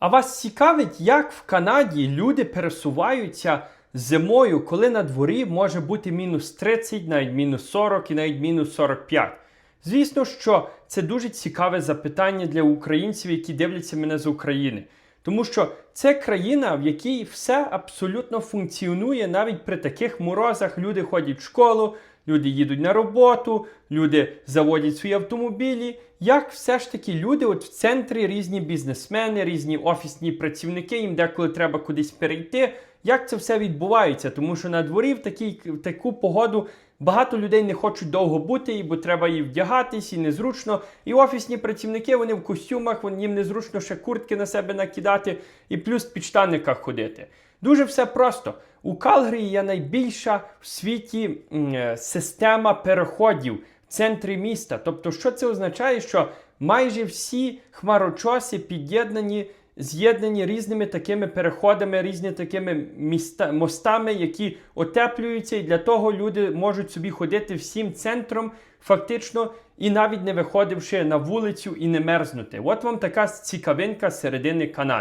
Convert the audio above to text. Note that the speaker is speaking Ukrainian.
А вас цікавить, як в Канаді люди пересуваються зимою, коли на дворі може бути мінус 30, навіть мінус 40 і навіть мінус 45? Звісно, що це дуже цікаве запитання для українців, які дивляться мене з України. Тому що це країна, в якій все абсолютно функціонує навіть при таких морозах. Люди ходять в школу, люди їдуть на роботу, люди заводять свої автомобілі. Як все ж таки люди, от в центрі різні бізнесмени, різні офісні працівники, їм деколи треба кудись перейти. Як це все відбувається? Тому що на дворі в, такій, в таку погоду багато людей не хочуть довго бути, бо треба і вдягатись, і незручно. І офісні працівники вони в костюмах, їм незручно ще куртки на себе накидати, і плюс в підштанниках ходити. Дуже все просто. У Калгарі є найбільша в світі е, система переходів в центрі міста. Тобто, що це означає, що майже всі хмарочоси під'єднані, з'єднані різними такими переходами, різними такими міста, мостами, які отеплюються, і для того люди можуть собі ходити всім центром, фактично, і навіть не виходивши на вулицю і не мерзнути. От вам така цікавинка середини Канади.